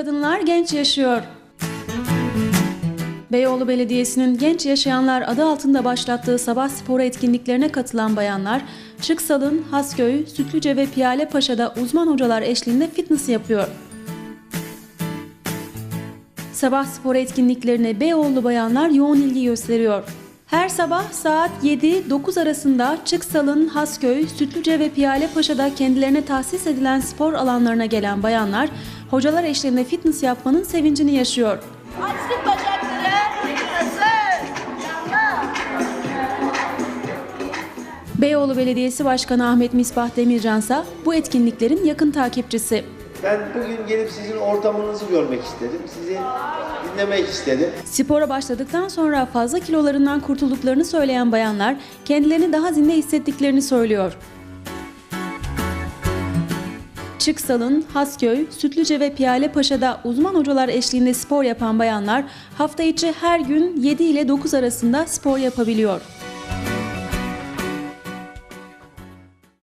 kadınlar genç yaşıyor. Beyoğlu Belediyesi'nin Genç Yaşayanlar adı altında başlattığı sabah sporu etkinliklerine katılan bayanlar, Çıksal'ın Hasköy, Sütlüce ve Piyale Paşa'da uzman hocalar eşliğinde fitness yapıyor. Sabah spor etkinliklerine Beyoğlu bayanlar yoğun ilgi gösteriyor. Her sabah saat 7-9 arasında Çıksal'ın Hasköy, Sütlüce ve Piyale Paşa'da kendilerine tahsis edilen spor alanlarına gelen bayanlar, hocalar eşliğinde fitness yapmanın sevincini yaşıyor. Açtık bacakları. Beyoğlu Belediyesi Başkanı Ahmet Misbah Demircansa bu etkinliklerin yakın takipçisi. Ben bugün gelip sizin ortamınızı görmek istedim. Sizi dinlemek istedim. Spora başladıktan sonra fazla kilolarından kurtulduklarını söyleyen bayanlar kendilerini daha zinde hissettiklerini söylüyor. Çıksal'ın Hasköy, Sütlüce ve Piyale Paşa'da uzman hocalar eşliğinde spor yapan bayanlar hafta içi her gün 7 ile 9 arasında spor yapabiliyor.